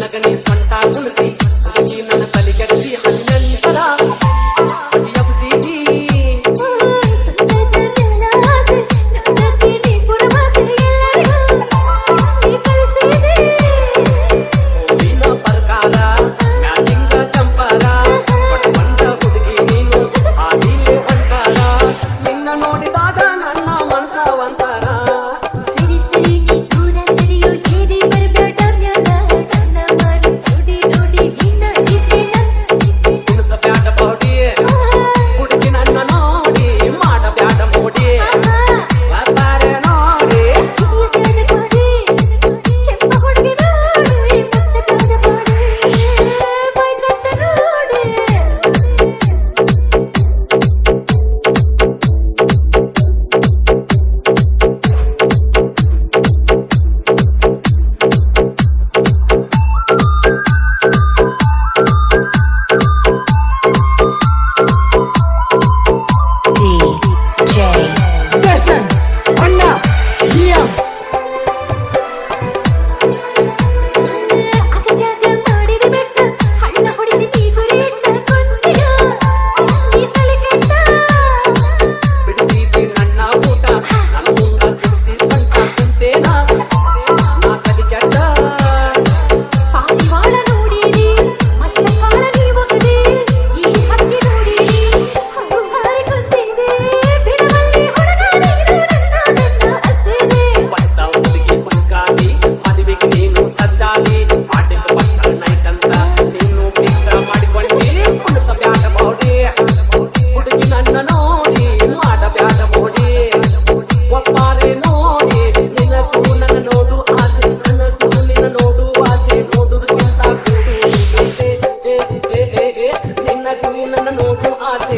ನಗನಿ ಸೊಂಟ ಕುಣಿಸಿ ನಗನಿ ನನ್ನ ಬೆಳಗುವಿನ ನೋಡು ಆಸೆ